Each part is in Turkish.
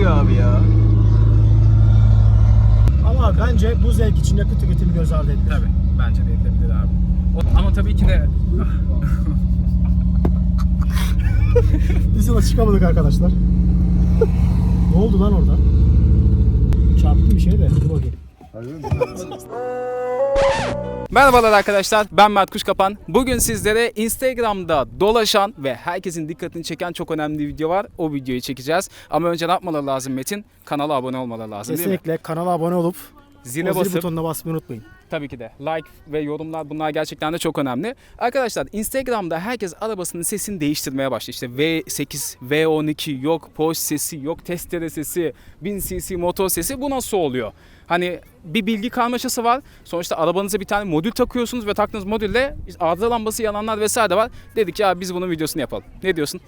yakıyor abi ya. Ama bence bu zevk için yakıt tüketimi göz ardı edilir. Tabii. Bence de edilebilir abi. O- ama tabii ki de Biz yola çıkamadık arkadaşlar. ne oldu lan orada? Çarptı bir şey de. Dur bakayım. Merhabalar arkadaşlar ben Mert Kuşkapan. Bugün sizlere Instagram'da dolaşan ve herkesin dikkatini çeken çok önemli bir video var. O videoyu çekeceğiz. Ama önce ne yapmaları lazım Metin? Kanala abone olmaları lazım değil mi? Kesinlikle kanala abone olup Zile o zil basıp butonuna basmayı unutmayın. Tabii ki de. Like ve yorumlar bunlar gerçekten de çok önemli. Arkadaşlar Instagram'da herkes arabasının sesini değiştirmeye başladı. İşte V8, V12 yok Porsche sesi, yok testere sesi, 1000 cc motor sesi. Bu nasıl oluyor? Hani bir bilgi karmaşası var. Sonuçta arabanıza bir tane modül takıyorsunuz ve taktığınız modülle arıza lambası yananlar vesaire var. Dedik ya biz bunun videosunu yapalım. Ne diyorsun?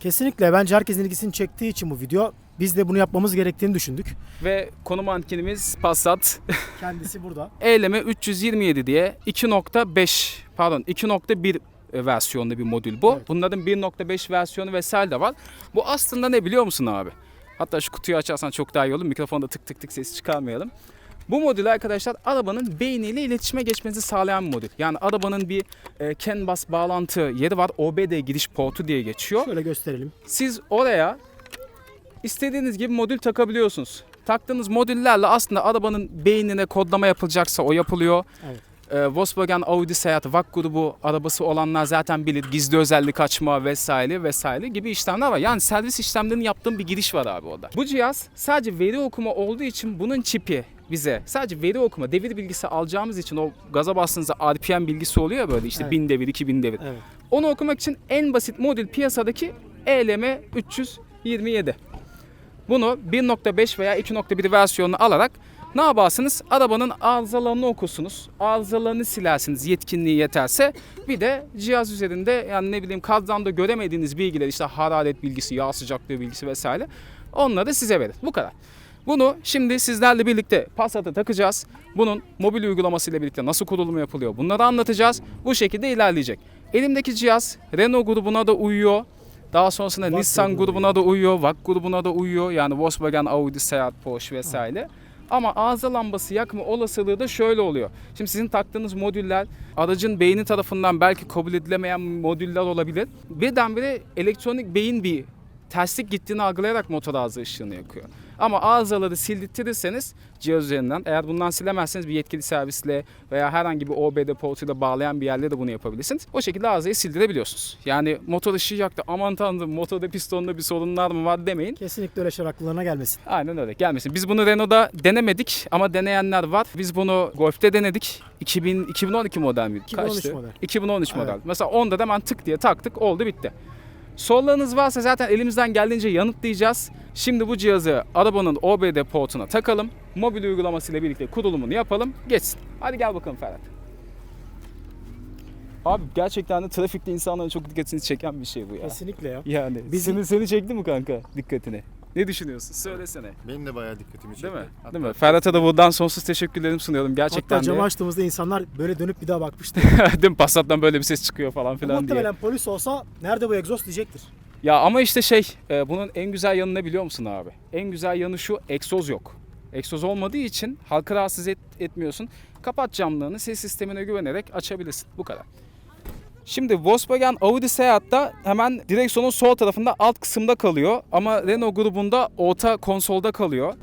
Kesinlikle bence herkesin ilgisini çektiği için bu video biz de bunu yapmamız gerektiğini düşündük. Ve konu mankenimiz Passat Kendisi burada. Eyleme 327 diye 2.5 pardon 2.1 versiyonlu bir modül bu. Evet. Bunların 1.5 versiyonu vesaire de var. Bu aslında ne biliyor musun abi? Hatta şu kutuyu açarsan çok daha iyi olur. Mikrofonda tık tık tık ses çıkarmayalım. Bu modül arkadaşlar arabanın beyniyle iletişime geçmenizi sağlayan bir modül. Yani arabanın bir e, CAN bus bağlantı yeri var. OBD giriş portu diye geçiyor. Şöyle gösterelim. Siz oraya istediğiniz gibi modül takabiliyorsunuz. Taktığınız modüllerle aslında arabanın beynine kodlama yapılacaksa o yapılıyor. Evet. Ee, Volkswagen Audi Seat VAK grubu arabası olanlar zaten bilir. Gizli özellik açma vesaire vesaire gibi işlemler var. Yani servis işlemlerini yaptığım bir giriş var abi orada. Bu cihaz sadece veri okuma olduğu için bunun çipi bize sadece veri okuma, devir bilgisi alacağımız için o gaza bastığınızda RPM bilgisi oluyor böyle işte Evet. 1000 devir, 2000 devir. Evet. Onu okumak için en basit modül piyasadaki ELM 327. Bunu 1.5 veya 2.1 versiyonunu alarak ne yaparsınız? Arabanın arızalarını okursunuz. Arızalarını silersiniz yetkinliği yeterse. Bir de cihaz üzerinde yani ne bileyim kazanda göremediğiniz bilgiler işte hararet bilgisi, yağ sıcaklığı bilgisi vesaire onları size verir. Bu kadar. Bunu şimdi sizlerle birlikte Passat'a takacağız. Bunun mobil uygulamasıyla birlikte nasıl kurulumu yapılıyor bunları anlatacağız. Bu şekilde ilerleyecek. Elimdeki cihaz Renault grubuna da uyuyor. Daha sonrasında VAK Nissan grubuna da uyuyor, VAK grubuna da uyuyor. Yani Volkswagen, Audi, Seat, Porsche vesaire. Ama arıza lambası yakma olasılığı da şöyle oluyor. Şimdi sizin taktığınız modüller aracın beyni tarafından belki kabul edilemeyen modüller olabilir. Birdenbire elektronik beyin bir terslik gittiğini algılayarak motor arıza ışığını yakıyor. Ama arızaları sildirtirseniz cihaz üzerinden eğer bundan silemezseniz bir yetkili servisle veya herhangi bir OBD portuyla bağlayan bir yerle de bunu yapabilirsiniz. O şekilde arızayı sildirebiliyorsunuz. Yani motor ışığı yaktı aman tanrım motorda pistonda bir sorunlar mı var demeyin. Kesinlikle öyle şeyler akllarına gelmesin. Aynen öyle gelmesin. Biz bunu Renault'da denemedik ama deneyenler var. Biz bunu Golf'te denedik. 2000, 2012 model mi? 2013 Kaçtı? model. 2013 model. Evet. Mesela onda da hemen tık diye taktık oldu bitti. Sorularınız varsa zaten elimizden geldiğince yanıtlayacağız. Şimdi bu cihazı arabanın OBD portuna takalım. Mobil uygulamasıyla birlikte kurulumunu yapalım. Geçsin. Hadi gel bakalım Ferhat. Abi gerçekten de trafikte insanların çok dikkatini çeken bir şey bu ya. Kesinlikle ya. Yani Biz- seni, seni çekti mi kanka dikkatini? Ne düşünüyorsun? Söylesene. Benim de bayağı dikkatimi çekti. Değil mi? Hatta Değil mi? Ferhat'a da buradan sonsuz teşekkürlerimi sunuyorum gerçekten Hatta camı de. açtığımızda insanlar böyle dönüp bir daha bakmıştı. Değil mi? Passat'tan böyle bir ses çıkıyor falan filan diye. Muhtemelen polis olsa nerede bu egzoz diyecektir. Ya ama işte şey, e, bunun en güzel yanı ne biliyor musun abi? En güzel yanı şu, egzoz yok. Egzoz olmadığı için halkı rahatsız et- etmiyorsun. Kapat camlarını, ses sistemine güvenerek açabilirsin. Bu kadar. Şimdi Volkswagen Audi Seat'ta hemen direksiyonun sol tarafında alt kısımda kalıyor. Ama Renault grubunda orta konsolda kalıyor.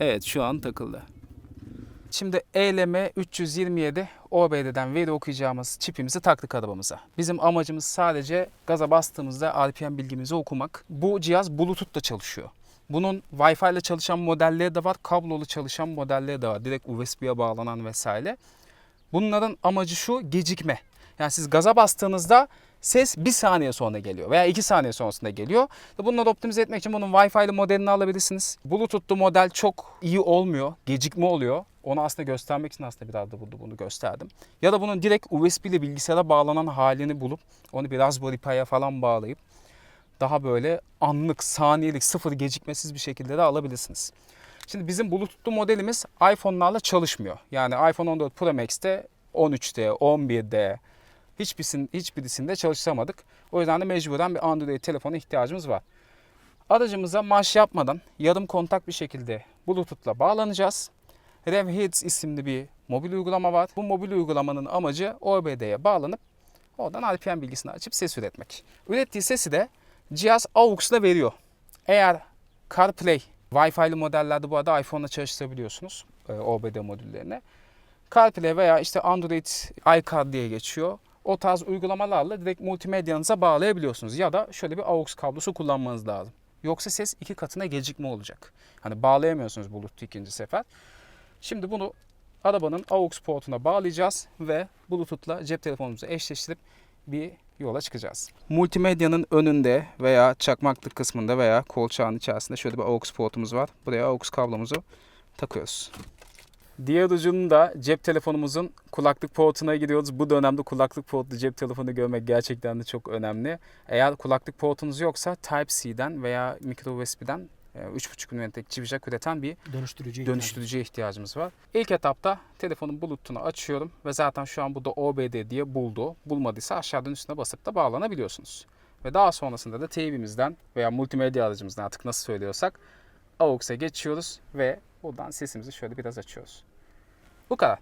Evet şu an takıldı. Şimdi ELM 327 OBD'den veri okuyacağımız çipimizi taktık arabamıza. Bizim amacımız sadece gaza bastığımızda RPM bilgimizi okumak. Bu cihaz Bluetooth'la çalışıyor. Bunun Wi-Fi ile çalışan modelleri de var, kablolu çalışan modelleri de var. Direkt USB'ye bağlanan vesaire. Bunların amacı şu gecikme. Yani siz gaza bastığınızda ses bir saniye sonra geliyor veya iki saniye sonrasında geliyor. Bunları optimize etmek için bunun Wi-Fi'li modelini alabilirsiniz. Bluetooth'lu model çok iyi olmuyor. Gecikme oluyor. Onu aslında göstermek için aslında biraz da burada bunu gösterdim. Ya da bunun direkt USB ile bilgisayara bağlanan halini bulup onu bir Raspberry Pi'ye falan bağlayıp daha böyle anlık, saniyelik, sıfır gecikmesiz bir şekilde de alabilirsiniz. Şimdi bizim Bluetooth'lu modelimiz iPhone'larla çalışmıyor. Yani iPhone 14 Pro Max'te 13'te, 11'de, Hiçbirisinin, hiçbirisinde çalıştıramadık. O yüzden de mecburen bir Android telefona ihtiyacımız var. Aracımıza marş yapmadan yarım kontak bir şekilde Bluetooth'la bağlanacağız. RevHeads isimli bir mobil uygulama var. Bu mobil uygulamanın amacı OBD'ye bağlanıp oradan RPM bilgisini açıp ses üretmek. Ürettiği sesi de cihaz AUX'la veriyor. Eğer CarPlay, Wi-Fi'li modellerde bu arada iPhone'la çalıştırabiliyorsunuz e, OBD modüllerini. CarPlay veya işte Android iCar diye geçiyor. O tarz uygulamalarla direkt multimedyanıza bağlayabiliyorsunuz. Ya da şöyle bir AUX kablosu kullanmanız lazım. Yoksa ses iki katına gecikme olacak. Hani bağlayamıyorsunuz Bluetooth ikinci sefer. Şimdi bunu arabanın AUX portuna bağlayacağız ve Bluetooth'la cep telefonumuzu eşleştirip bir yola çıkacağız. Multimedyanın önünde veya çakmaklık kısmında veya kolçağın içerisinde şöyle bir AUX portumuz var. Buraya AUX kablomuzu takıyoruz. Diğer ucunun da cep telefonumuzun kulaklık portuna giriyoruz. Bu dönemde kulaklık portlu cep telefonu görmek gerçekten de çok önemli. Eğer kulaklık portunuz yoksa Type-C'den veya micro USB'den 3.5 mm'lik çift jack üreten bir Dönüştürücü. dönüştürücüye ihtiyacımız var. İlk etapta telefonun Bluetooth'unu açıyorum ve zaten şu an burada OBD diye buldu. Bulmadıysa aşağıdan üstüne basıp da bağlanabiliyorsunuz. Ve daha sonrasında da TV'mizden veya multimedya aracımızdan artık nasıl söylüyorsak AUX'e geçiyoruz ve buradan sesimizi şöyle biraz açıyoruz. Bu kadar.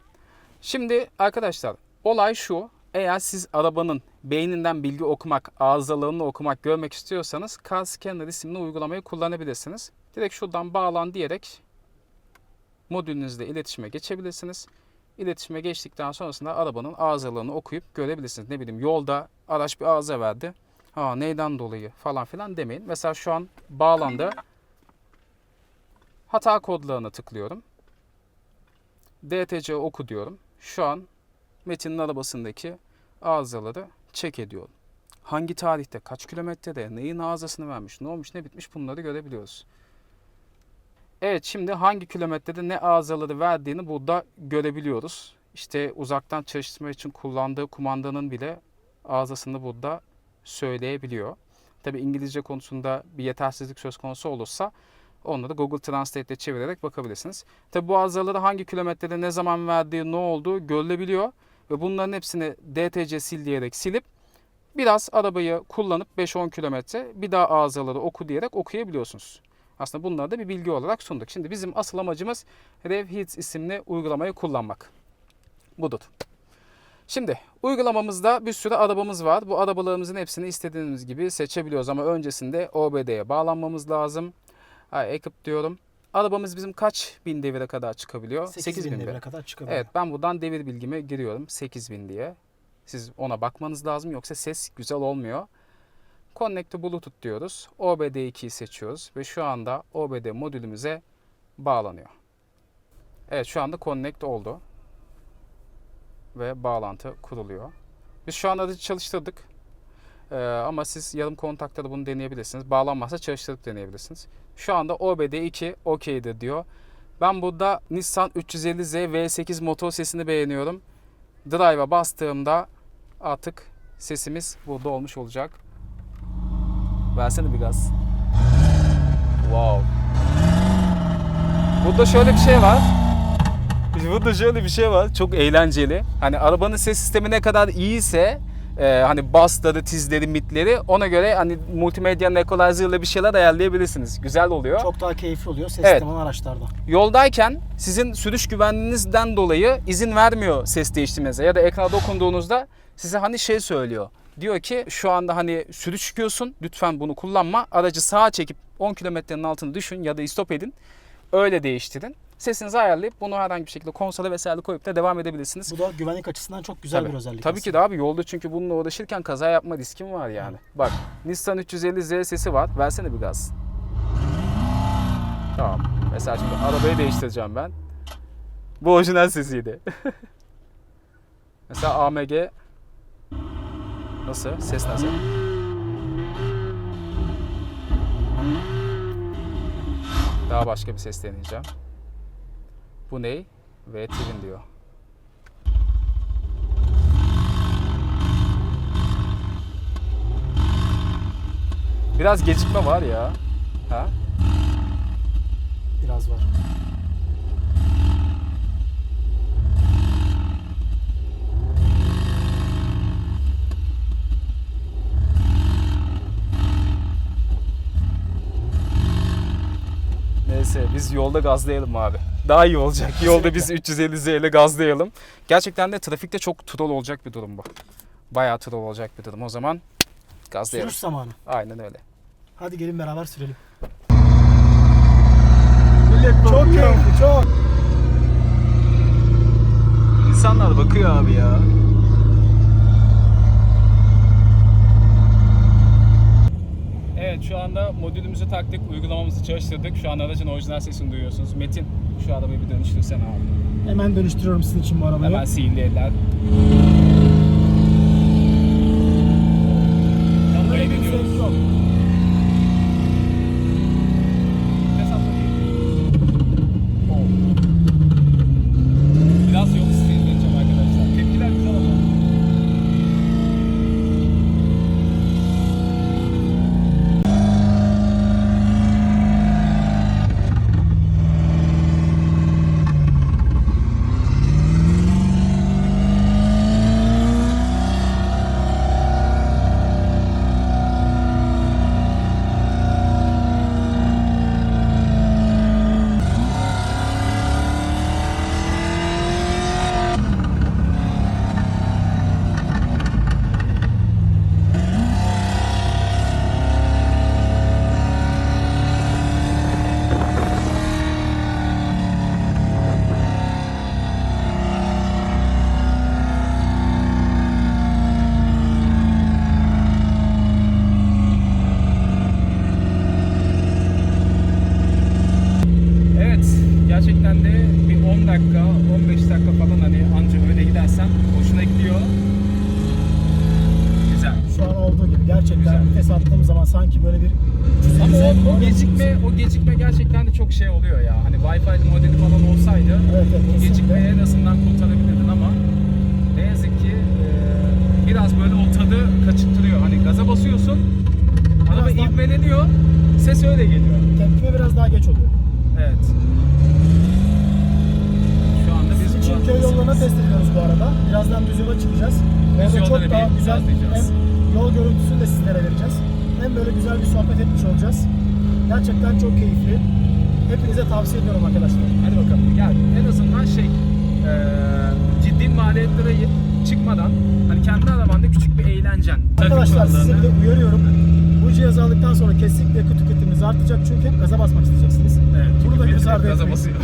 Şimdi arkadaşlar olay şu. Eğer siz arabanın beyninden bilgi okumak, arızalarını okumak, görmek istiyorsanız Car Scanner isimli uygulamayı kullanabilirsiniz. Direkt şuradan bağlan diyerek modülünüzle iletişime geçebilirsiniz. İletişime geçtikten sonrasında arabanın arızalarını okuyup görebilirsiniz. Ne bileyim yolda araç bir arıza verdi. Ha neyden dolayı falan filan demeyin. Mesela şu an bağlandı. Hata kodlarına tıklıyorum. DTC oku diyorum. Şu an Metin'in arabasındaki arızaları çek ediyorum. Hangi tarihte, kaç kilometrede, neyin arızasını vermiş, ne olmuş, ne bitmiş bunları görebiliyoruz. Evet şimdi hangi kilometrede ne arızaları verdiğini burada görebiliyoruz. İşte uzaktan çalıştırma için kullandığı kumandanın bile arızasını burada söyleyebiliyor. Tabi İngilizce konusunda bir yetersizlik söz konusu olursa onları Google Translate ile çevirerek bakabilirsiniz. Tabi bu arızaları hangi kilometrede ne zaman verdiği ne olduğu görülebiliyor. Ve bunların hepsini DTC sil diyerek silip biraz arabayı kullanıp 5-10 kilometre bir daha arızaları oku diyerek okuyabiliyorsunuz. Aslında bunları da bir bilgi olarak sunduk. Şimdi bizim asıl amacımız RevHeads isimli uygulamayı kullanmak. Budur. Şimdi uygulamamızda bir sürü arabamız var. Bu arabalarımızın hepsini istediğimiz gibi seçebiliyoruz ama öncesinde OBD'ye bağlanmamız lazım. Ha, ekip diyorum. Arabamız bizim kaç bin devire kadar çıkabiliyor? 8000 bin devire devir. kadar çıkabiliyor. Evet ben buradan devir bilgime giriyorum 8000 diye. Siz ona bakmanız lazım yoksa ses güzel olmuyor. Connect to Bluetooth diyoruz. OBD2'yi seçiyoruz ve şu anda OBD modülümüze bağlanıyor. Evet şu anda connect oldu. Ve bağlantı kuruluyor. Biz şu an aracı çalıştırdık. Ee, ama siz yarım kontakta da bunu deneyebilirsiniz. Bağlanmazsa çalıştırıp deneyebilirsiniz. Şu anda OBD2 okeydir diyor. Ben burada Nissan 350Z V8 motor sesini beğeniyorum. Drive'a bastığımda artık sesimiz burada olmuş olacak. Versene bir gaz. Wow. Burada şöyle bir şey var. Burada şöyle bir şey var. Çok eğlenceli. Hani arabanın ses sistemi ne kadar iyiyse e, hani bassları, tizleri, mitleri ona göre hani multimedyanın equalizer'la bir şeyler ayarlayabilirsiniz. Güzel oluyor. Çok daha keyifli oluyor ses Evet. sistemi araçlarda. Yoldayken sizin sürüş güvenliğinizden dolayı izin vermiyor ses değiştirmenize ya da ekrana dokunduğunuzda size hani şey söylüyor. Diyor ki şu anda hani sürüş çıkıyorsun lütfen bunu kullanma. Aracı sağa çekip 10 kilometrenin altını düşün ya da stop edin. Öyle değiştirin. Sesinizi ayarlayıp bunu herhangi bir şekilde konsola vesaire koyup da devam edebilirsiniz. Bu da güvenlik açısından çok güzel Tabii. bir özellik. Tabii ki de abi yolda çünkü bununla uğraşırken kaza yapma riskim var yani. Bak Nissan 350Z sesi var. Versene bir gaz. Tamam. Mesela şimdi arabayı değiştireceğim ben. Bu orijinal sesiydi. Mesela AMG nasıl? Ses nasıl? Daha başka bir ses deneyeceğim. Bu ney? V Twin diyor. Biraz gecikme var ya. Ha? Biraz var. Biz yolda gazlayalım abi. Daha iyi olacak. Yolda biz 350 Z ile gazlayalım. Gerçekten de trafikte çok troll olacak bir durum bu. Bayağı troll olacak bir durum. O zaman gazlayalım. Sürüş zamanı. Aynen öyle. Hadi gelin beraber sürelim. çok keyifli, çok. İnsanlar bakıyor abi ya. Evet şu anda modülümüzü taktık, uygulamamızı çalıştırdık. Şu an aracın orijinal sesini duyuyorsunuz. Metin şu arabayı bir dönüştürsene abi. Hemen dönüştürüyorum sizin için bu arabayı. Hemen sihirli eller. Böyle Yapmayı bir deniyoruz. zevk yok. Vites atma değil. Oh. Biraz yol seyredeceğim arkadaşlar. Tepkiler güzel ama. Evet, gerçekten de bir 10 dakika, 15 dakika falan hani anca öyle gidersen hoşuna gidiyor. Güzel. Şu an olduğu gibi gerçekten Güzel. vites attığım zaman sanki böyle bir Ama zevk o, o var. Gecikme, o gecikme gerçekten de çok şey oluyor ya. Hani Wi-Fi modeli falan olsaydı Evet, evet, kesinlikle. gecikmeyi en azından kurtarabilirdin ama ne yazık ki e, biraz böyle o tadı kaçırtırıyor. Hani gaza basıyorsun, araba Biraz daha- ivmeleniyor, ses öyle geliyor. Tepkime biraz daha geç oluyor. Evet. Şu anda biz Biz için bu- köy yollarına test ediyoruz bu arada. Birazdan düz yola çıkacağız. Orada yolları çok daha güzel hem yol görüntüsünü de sizlere vereceğiz. Hem böyle güzel bir sohbet etmiş olacağız. Gerçekten çok keyifli. Hepinize tavsiye ediyorum arkadaşlar. Hadi bakalım. Yani en azından şey eee, ciddi maliyetlere çıkmadan hani kendi arabanda küçük bir eğlencen. Arkadaşlar sizi bir de uyarıyorum. Bu cihazı aldıktan sonra kesinlikle yakıt tüketiminiz artacak çünkü gaza basmak isteyeceksiniz. Evet, Bunu da göz ardı gaza etmeyin.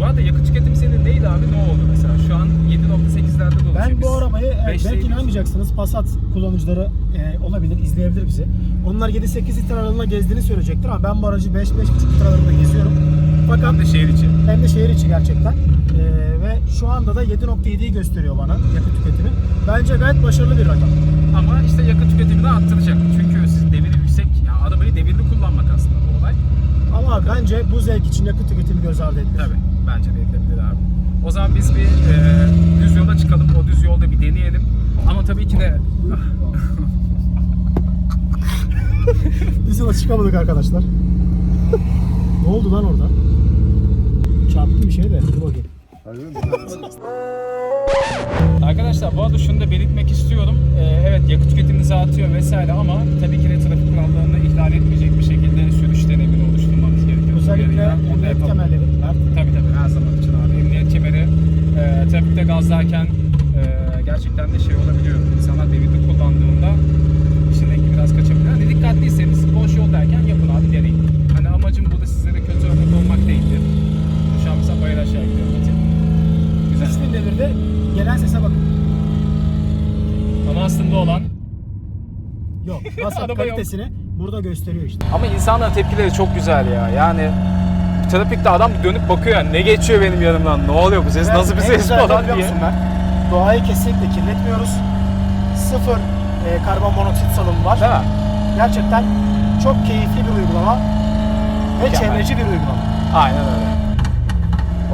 Bu arada yakıt tüketimi senin neydi abi? Ne oldu mesela? Şu an 7.8'lerde dolaşıyor. Ben bu arabayı e, beşteydik. belki inanmayacaksınız Passat kullanıcıları e, olabilir, izleyebilir bizi. Onlar 7-8 litre aralığında gezdiğini söyleyecektir ama ben bu aracı 5-5,5 litre aralığında geziyorum. Fakat Hem de şehir içi. hem de şehir içi gerçekten. E, ve şu anda da 7.7'yi gösteriyor bana yakıt tüketimi. Bence gayet başarılı bir rakam. Ama işte yakıt tüketimini arttıracak. Çünkü siz deviri yüksek, yani arabayı devirli kullanmak aslında bu olay. Ama bence bu zevk için yakıt tüketimi göz ardı edilir. Tabii. Bence de edilebilir abi. O zaman biz bir e, düz yola çıkalım. O düz yolda bir deneyelim. Ama tabii ki de Biz yola çıkamadık arkadaşlar. ne oldu lan orada? Çarptı bir şey de. Dur bakayım. Arkadaşlar bu arada şunu da belirtmek istiyorum. Ee, evet yakıt tüketiminizi artıyor vesaire ama tabii ki de trafik kurallarını ihlal etmeyecek bir şekilde sürüş deneyimini oluşturmamız gerekiyor. Özellikle Uyarıyla onu da emniyet yapalım. kemerleri. Mert. Tabii tabii her zaman için abi. Emniyet kemeri e, trafikte gazlarken e, gerçekten de şey olabiliyor. İnsanlar devirli kullandığında işin rengi biraz kaçabiliyor. Hani dikkatliyseniz boş yol derken yapın abi deneyin. Hani amacım burada sizlere kötü örnek olmak değildir. Şu an mesela bayır aşağı gidiyor. Metin. Güzel. 3000 devirde gelen sese bakın. Ama aslında olan Yok. Passat Araba yok. kalitesini burada gösteriyor işte. Ama insanların tepkileri çok güzel ya. Yani trafikte adam dönüp bakıyor yani ne geçiyor benim yanımdan, ne oluyor bu ses, Evet, nasıl bir ses falan diye. musun Mert? Doğayı kesinlikle kirletmiyoruz. Sıfır e, karbon monoksit salımı var. Değil mi? Gerçekten çok keyifli bir uygulama ve Mükemmel. çevreci bir uygulama. Aynen öyle.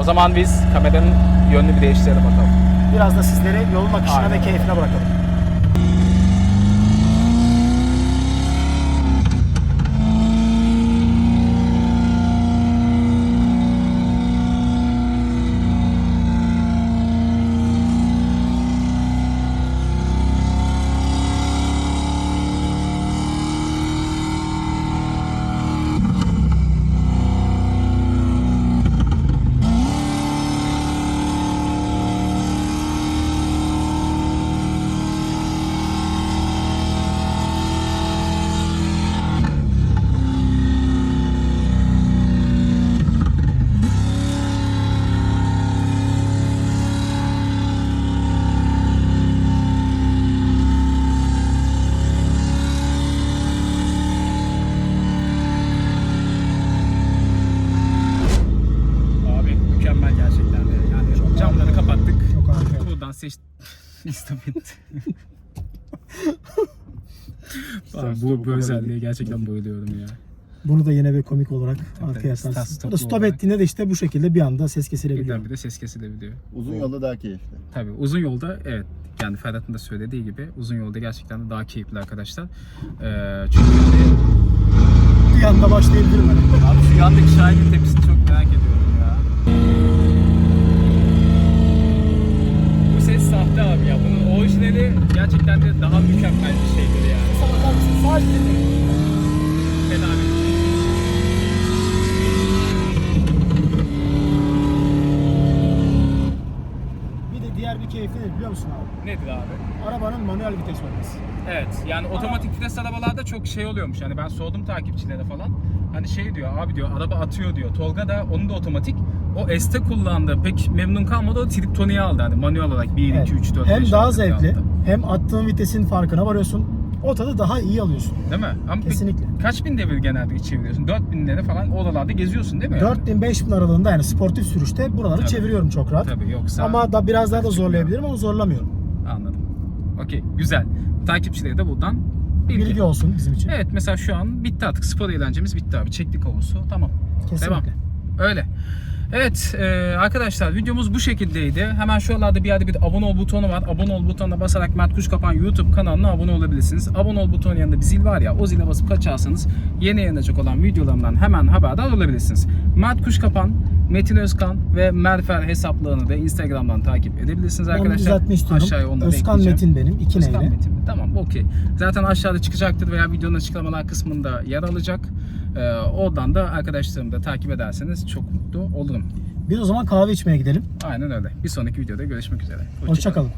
O zaman biz kameranın yönünü bir değiştirelim bakalım. Biraz da sizleri yolun akışına Aynen ve keyfine bırakalım. İstop etti. Abi bu, bu özelliğe gerçekten bayılıyorum ya. Bunu da yine bir komik olarak tabii. arkaya atarsın. stop Burada stop olarak. ettiğinde de işte bu şekilde bir anda ses kesilebiliyor. Birden bir de ses kesilebiliyor. Uzun yolda daha keyifli. Tabii uzun yolda evet yani Ferhat'ın da söylediği gibi uzun yolda gerçekten de daha keyifli arkadaşlar. Ee, çünkü Bir anda başlayabilirim hani. abi şu yandaki Şahin'in tepkisini çok merak ediyorum ya. Bu ses sahte abi ya. Bunun orijinali gerçekten de daha mükemmel bir şeydir yani. Sese bakar mısın? Sadece. Fena bir şey. Bir de diğer bir keyfi ne biliyor musun abi? Nedir abi? Arabanın manuel vites olması. Evet yani otomatik vites arabalarda çok şey oluyormuş. Yani ben sordum takipçilere falan. Hani şey diyor abi diyor araba atıyor diyor. Tolga da onun da otomatik. O ST kullandı. Pek memnun kalmadı. O Triptoni'yi aldı. Hani manuel olarak 1, Evet. 2, 3, 4, Hem 5 daha aldı. Hem attığın vitesin farkına varıyorsun. O tadı daha iyi alıyorsun. Değil mi? Ama Kesinlikle. kaç bin devir genelde çeviriyorsun? 4000'lere falan oralarda geziyorsun değil mi? yani? 4000-5000 aralığında yani sportif sürüşte buraları Tabii. çeviriyorum çok rahat. Tabii yoksa Ama da biraz daha da zorlayabilirim ama zorlamıyorum. anladım. Okey güzel. Takipçilere de buradan bilgi. Bilgi olsun bizim için. Evet mesela şu an bitti artık. Spor eğlencemiz bitti abi. Çektik havuzu. Tamam. Kesinlikle. Devam. Öyle. Evet e, arkadaşlar videomuz bu şekildeydi. Hemen şuralarda bir yerde bir abone ol butonu var. Abone ol butonuna basarak Mert Kuş Kapan YouTube kanalına abone olabilirsiniz. Abone ol butonun yanında bir zil var ya o zile basıp kaçarsanız yeni yayınlanacak olan videolarımdan hemen haberdar olabilirsiniz. Mert Kuş Kapan, Metin Özkan ve Merfer hesaplarını da Instagram'dan takip edebilirsiniz arkadaşlar. Aşağıya onları Özkan. Metin benim. iki Özkan neyle. Metin? Tamam okey. Zaten aşağıda çıkacaktır veya videonun açıklamalar kısmında yer alacak. Ee, oradan da arkadaşlarımı da takip ederseniz çok mutlu olurum. Biz o zaman kahve içmeye gidelim. Aynen öyle. Bir sonraki videoda görüşmek üzere. Hoşça kalın. Hoşçakalın.